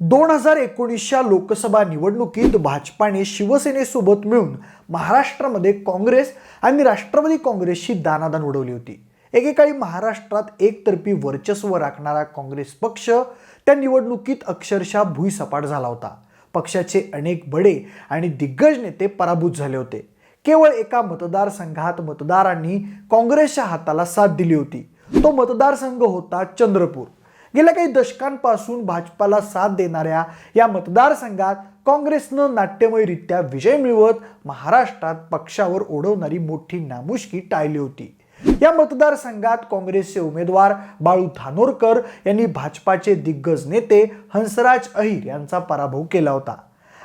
दोन हजार एकोणीसच्या लोकसभा निवडणुकीत भाजपाने शिवसेनेसोबत मिळून महाराष्ट्रामध्ये काँग्रेस आणि राष्ट्रवादी काँग्रेसची दानादान उडवली होती. एकेकाळी महाराष्ट्रात एकतर्फी वर्चस्व राखणारा काँग्रेस पक्ष त्या निवडणुकीत अक्षरशः भुईसपाट झाला होता. पक्षाचे अनेक बडे आणि दिग्गज नेते पराभूत झाले होते. केवळ एका मतदारसंघात मतदारांनी काँग्रेसच्या हाताला साथ दिली होती. तो मतदारसंघ होता चंद्रपूर. गेल्या काही दशकांपासून भाजपाला साथ देणाऱ्या या मतदारसंघात काँग्रेसनं नाट्यमयरित्या विजय मिळवत महाराष्ट्रात पक्षावर ओढवणारी मोठी नामुष्की टाळली होती. या मतदारसंघात काँग्रेसचे उमेदवार बाळू धानोरकर यांनी भाजपाचे दिग्गज नेते हंसराज अहिर यांचा पराभव केला होता.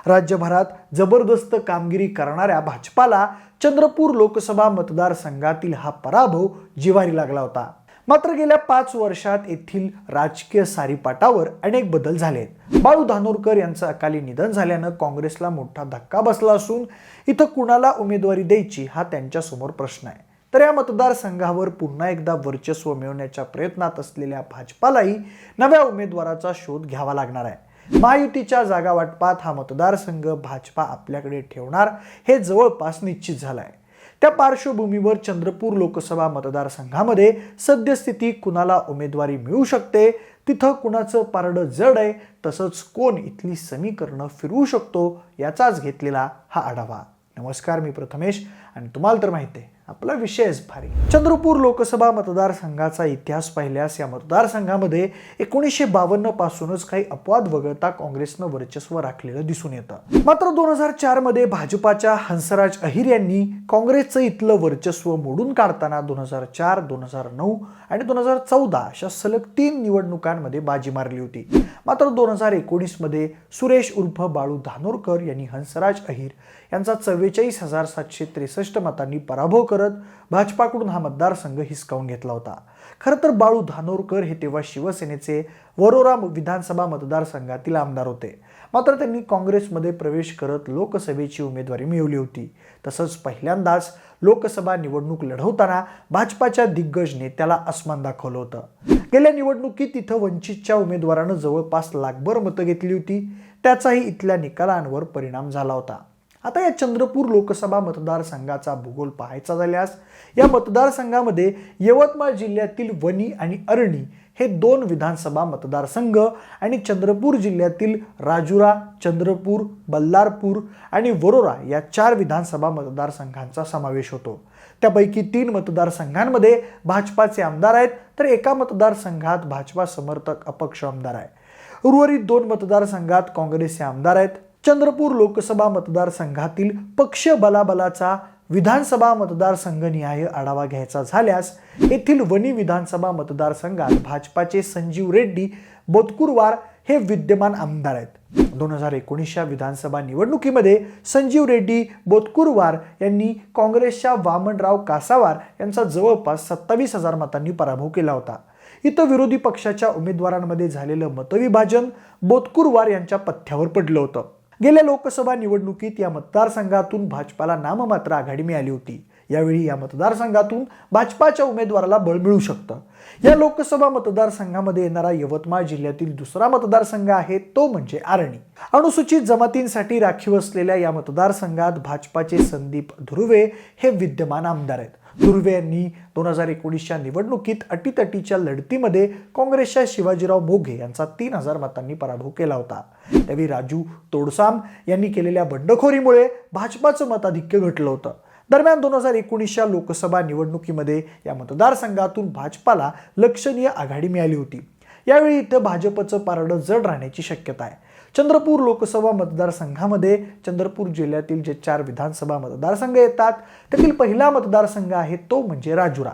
राज्यभरात जबरदस्त कामगिरी करणाऱ्या भाजपाला चंद्रपूर लोकसभा मतदारसंघातील हा पराभव जिवारी लागला होता. मात्र गेल्या पाच वर्षात येथील राजकीय सारीपाटावर अनेक बदल झाले आहेत बाळू धानोरकर यांचं अकाली निधन झाल्यानं काँग्रेसला मोठा धक्का बसला असून इथं कुणाला उमेदवारी द्यायची हा त्यांच्यासमोर प्रश्न आहे. तर या मतदारसंघावर पुन्हा एकदा वर्चस्व मिळवण्याच्या प्रयत्नात असलेल्या भाजपालाही नव्या उमेदवाराचा शोध घ्यावा लागणार आहे. महायुतीच्या जागा वाटपात हा मतदारसंघ भाजपा आपल्याकडे ठेवणार हे जवळपास निश्चित झालं आहे त्या पार्श्वभूमीवर चंद्रपूर लोकसभा मतदारसंघामध्ये सद्यस्थिती कुणाला उमेदवारी मिळू शकते तिथं कुणाचं पारडं जड आहे तसंच कोण इथली समीकरणं फिरवू शकतो याचाच घेतलेला हा आढावा. नमस्कार मी प्रथमेश आणि तुम्हाला तर माहिती आहे आपला विषयच भारी. चंद्रपूर लोकसभा मतदारसंघाचा इतिहास पाहिल्यास या मतदारसंघामध्ये एकोणीसशे बावन्न पासूनच काही अपवाद वगळता काँग्रेसनं वर्चस्व राखलेलं दिसून येतं. मात्र दोन हजार चारमध्ये भाजपाच्या हंसराज अहिर यांनी काँग्रेसचं इथलं वर्चस्व मोडून काढताना दोन हजार चार दोन हजार नऊ आणि दोन हजार चौदा अशा सलग तीन निवडणुकांमध्ये बाजी मारली होती. मात्र दोन हजार एकोणीसमध्ये सुरेश उर्फ बाळू धानोरकर यांनी हंसराज अहिर यांचा चव्वेचाळीस हजार सातशे त्रेसष्ट मतांनी पराभव करत भाजपाकडून हा मतदारसंघ हिसकावून घेतला होता. खरं तर बाळू धानोरकर हे तेव्हा शिवसेनेचे वरोरा विधानसभा मतदारसंघातील आमदार होते. मात्र त्यांनी काँग्रेसमध्ये प्रवेश करत लोकसभेची उमेदवारी मिळवली होती. तसंच पहिल्यांदाच लोकसभा निवडणूक लढवताना भाजपाच्या दिग्गज नेत्याला अस्मान दाखवलं होतं. गेल्या निवडणुकीत तिथं वंचितच्या उमेदवारानं जवळपास लाखभर मतं घेतली होती. त्याचाही इथल्या निकालांवर परिणाम झाला होता. आता या चंद्रपूर लोकसभा मतदारसंघाचा भूगोल पाहायचा झाल्यास या मतदारसंघामध्ये यवतमाळ जिल्ह्यातील वणी आणि अरणी हे दोन विधानसभा मतदारसंघ आणि चंद्रपूर जिल्ह्यातील राजुरा चंद्रपूर बल्लारपूर आणि वरोरा या चार विधानसभा मतदारसंघांचा समावेश होतो. त्यापैकी तीन मतदारसंघांमध्ये भाजपाचे आमदार आहेत तर एका मतदारसंघात भाजपा समर्थक अपक्ष आमदार आहे. उर्वरित दोन मतदारसंघात काँग्रेसचे आमदार आहेत चंद्रपूर लोकसभा मतदारसंघातील पक्ष बलाबलाचा विधानसभा मतदारसंघनिहाय आढावा घ्यायचा झाल्यास येथील वणी विधानसभा मतदारसंघात भाजपाचे संजीव रेड्डी बोतकुरवार हे विद्यमान आमदार आहेत. दोन हजार एकोणीसच्या विधानसभा निवडणुकीमध्ये संजीव रेड्डी बोतकुरवार यांनी काँग्रेसच्या वामनराव कासावार यांचा जवळपास सत्तावीस हजार मतांनी पराभव केला होता. इथं विरोधी पक्षाच्या उमेदवारांमध्ये झालेलं मतविभाजन बोतकुरवार यांच्या पथ्यावर पडलं होतं. गेल्या लोकसभा निवडणुकीत या मतदारसंघातून भाजपाला नाममात्र आघाडी मिळाली होती. यावेळी या मतदारसंघातून भाजपाच्या उमेदवाराला बळ मिळू शकतं. या लोकसभा मतदारसंघामध्ये येणारा यवतमाळ जिल्ह्यातील दुसरा मतदारसंघ आहे तो म्हणजे आरणी. अनुसूचित जमातींसाठी राखीव असलेल्या या मतदारसंघात भाजपाचे संदीप धुर्वे हे विद्यमान आमदार आहेत. धुर्वे यांनी दोन हजार एकोणीसच्या निवडणुकीत अटीतटीच्या लढतीमध्ये काँग्रेसच्या शिवाजीराव मोघे यांचा तीन हजार मतांनी पराभव केला होता. त्यावेळी राजू तोडसाम यांनी केलेल्या बंडखोरीमुळे भाजपाचं मताधिक्य घटलं होतं. दरम्यान दोन हजार एकोणीसच्या लोकसभा निवडणुकीमध्ये या मतदारसंघातून भाजपाला लक्षणीय आघाडी मिळाली होती. यावेळी इथं भाजपचं पारडं जड राहण्याची शक्यता आहे. चंद्रपूर लोकसभा मतदारसंघामध्ये चंद्रपूर जिल्ह्यातील जे चार विधानसभा मतदारसंघ येतात त्यातील पहिला मतदारसंघ आहे तो म्हणजे राजुरा.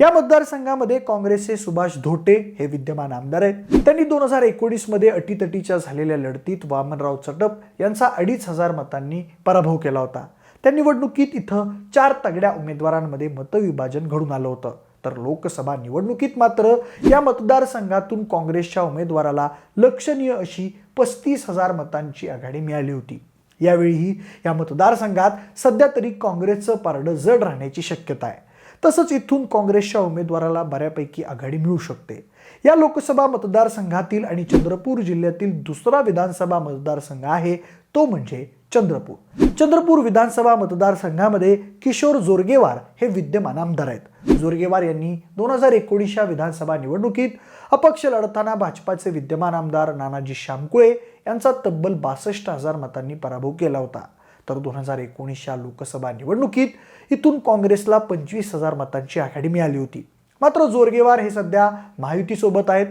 या मतदारसंघामध्ये काँग्रेसचे सुभाष धोटे हे विद्यमान आमदार आहेत. त्यांनी दोन हजार एकोणीसमध्ये अटीतटीच्या झालेल्या लढतीत वामनराव चटप यांचा अडीच हजार मतांनी पराभव केला होता. त्या निवडणुकीत इथं चार तगड्या उमेदवारांमध्ये मतविभाजन घडून आलं होतं. तर लोकसभा निवडणुकीत मात्र या मतदारसंघातून काँग्रेसच्या उमेदवाराला लक्षणीय अशी पस्तीस हजार मतांची आघाडी मिळाली होती. यावेळीही या मतदारसंघात सध्या तरी काँग्रेसचं पारडं जड राहण्याची शक्यता आहे. तसंच इथून काँग्रेसच्या उमेदवाराला बऱ्यापैकी आघाडी मिळू शकते. या लोकसभा मतदारसंघातील आणि चंद्रपूर जिल्ह्यातील दुसरा विधानसभा मतदारसंघ आहे तो म्हणजे चंद्रपूर. चंद्रपूर विधानसभा मतदारसंघामध्ये किशोर जोरगेवार हे विद्यमान आमदार आहेत. जोरगेवार यांनी दोन हजार एकोणीसच्या विधानसभा निवडणुकीत अपक्ष लढताना भाजपाचे विद्यमान आमदार नानाजी श्यामकुळे यांचा तब्बल बासष्ट हजार मतांनी पराभव केला होता. तर दोन हजार एकोणीसच्या लोकसभा निवडणुकीत इथून काँग्रेसला पंचवीस हजार मतांची आघाडी मिळाली होती. मात्र जोरगेवार हे सध्या महायुतीसोबत आहेत.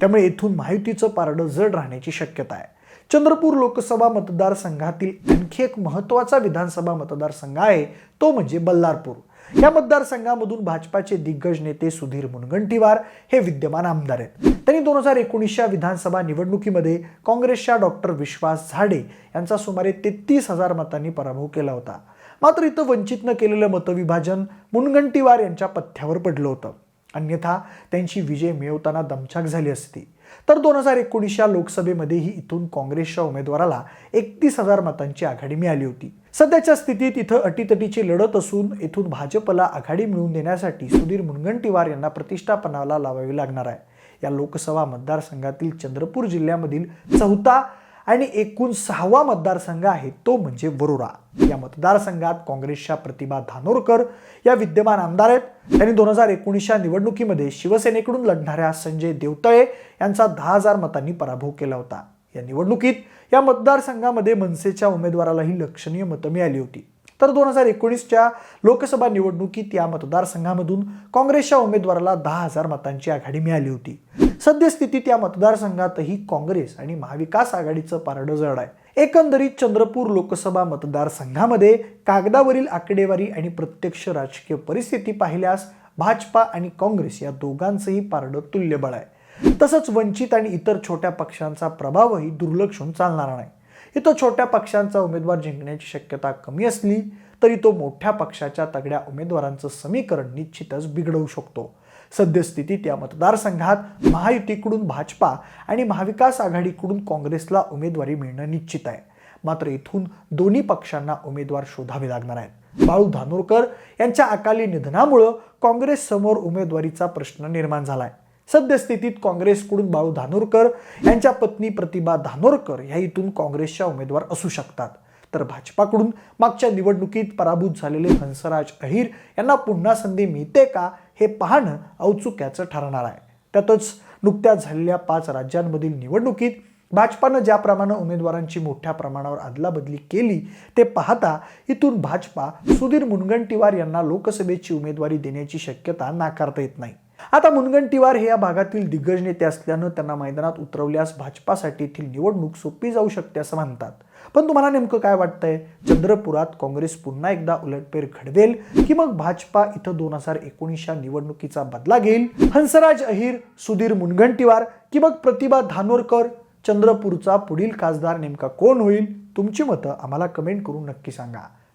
त्यामुळे येथून महायुतीचं पारडं जड राहण्याची शक्यता आहे. चंद्रपूर लोकसभा मतदारसंघातील आणखी एक महत्त्वाचा विधानसभा मतदारसंघ आहे तो म्हणजे बल्लारपूर. या मतदारसंघामधून भाजपाचे दिग्गज नेते सुधीर मुनगंटीवार हे विद्यमान आमदार आहेत. त्यांनी दोन हजार एकोणीसच्या विधानसभा निवडणुकीमध्ये काँग्रेसच्या डॉक्टर विश्वास झाडे यांचा सुमारे तेहतीस हजार मतांनी पराभव केला होता. मात्र इथं वंचितनं केलेलं मतविभाजन मुनगंटीवार यांच्या पथ्यावर पडलं होतं. अन्यथा त्यांची विजय मिळवताना दमछाक झाली असती. तर दोन हजार एकोणीसच्या लोकसभेमध्येही इथून काँग्रेसच्या उमेदवाराला एकतीस हजार मतांची आघाडी मिळाली होती. सध्याच्या स्थितीत इथं अटीतटीची लढत असून येथून भाजपला आघाडी मिळवून देण्यासाठी सुधीर मुनगंटीवार यांना प्रतिष्ठापनाला लावावी लागणार आहे. या लोकसभा मतदारसंघातील चंद्रपूर जिल्ह्यामधील चौथा आणि एकूण सहावा मतदारसंघ आहे तो म्हणजे वरोरा या मतदारसंघात काँग्रेसच्या प्रतिभा धानोरकर या विद्यमान आमदार आहेत. त्यांनी दोन हजार एकोणीसच्या निवडणुकीमध्ये शिवसेनेकडून लढणाऱ्या संजय देवतळे यांचा दहा हजार मतांनी पराभव केला होता. या निवडणुकीत या मतदारसंघामध्ये मनसेच्या उमेदवारालाही लक्षणीय मतं मिळाली होती. तर दोन हजार एकोणीसच्या लोकसभा निवडणुकीत या मतदारसंघामधून काँग्रेसच्या उमेदवाराला दहा हजार मतांची आघाडी मिळाली होती. सद्यस्थितीत या मतदारसंघातही काँग्रेस आणि महाविकास आघाडीचं पारडं जड आहे. एकंदरीत चंद्रपूर लोकसभा मतदारसंघामध्ये कागदावरील आकडेवारी आणि प्रत्यक्ष राजकीय परिस्थिती पाहिल्यास भाजपा आणि काँग्रेस या दोघांचंही पारडं तुल्यबळ आहे. तसंच वंचित आणि इतर छोट्या पक्षांचा प्रभावही दुर्लक्षून चालणार नाही. इथं छोट्या पक्षांचा उमेदवार जिंकण्याची शक्यता कमी असली तरी तो मोठ्या पक्षाच्या तगड्या उमेदवारांचं समीकरण निश्चितच बिघडवू शकतो. सद्यस्थितीत या मतदारसंघात महायुतीकडून भाजपा आणि महाविकास आघाडीकडून काँग्रेसला उमेदवारी मिळणं निश्चित आहे. मात्र इथून दोन्ही पक्षांना उमेदवार शोधावे लागणार आहेत. बाळू धानोरकर यांच्या अकाली निधनामुळं काँग्रेस समोर उमेदवारीचा प्रश्न निर्माण झालाय. सद्यस्थितीत काँग्रेसकडून बाळू धानोरकर यांच्या पत्नी प्रतिभा धानोरकर ह्या इथून काँग्रेसच्या उमेदवार असू शकतात. तर भाजपाकडून मागच्या निवडणुकीत पराभूत झालेले हंसराज अहिर यांना पुन्हा संधी मिळते का हे पाहणं औत्सुक्याचं ठरणार आहे. त्यातच नुकत्याच झालेल्या पाच राज्यांमधील निवडणुकीत भाजपानं ज्याप्रमाणे उमेदवारांची मोठ्या प्रमाणावर अदलाबदली केली ते पाहता इथून भाजपा सुधीर मुनगंटीवार यांना लोकसभेची उमेदवारी देण्याची शक्यता नाकारता येत नाही. आता मुनगंटीवार हे या भागातील दिग्गज नेते असल्यानं त्यांना मैदानात उतरवल्यास भाजपासाठी येथील निवडणूक सोपी जाऊ शकते असं म्हणतात. पण तुम्हाला नेमकं काय वाटतंय? चंद्रपुरात काँग्रेस पुन्हा एकदा उलटपेर घडवेल की मग भाजपा इथं दोन हजार एकोणीसच्या निवडणुकीचा बदला घेईल? हंसराज अहिर सुधीर मुनगंटीवार की मग प्रतिभा धानोरकर? चंद्रपूरचा पुढील खासदार नेमका कोण होईल? तुमची मतं आम्हाला कमेंट करून नक्की सांगा.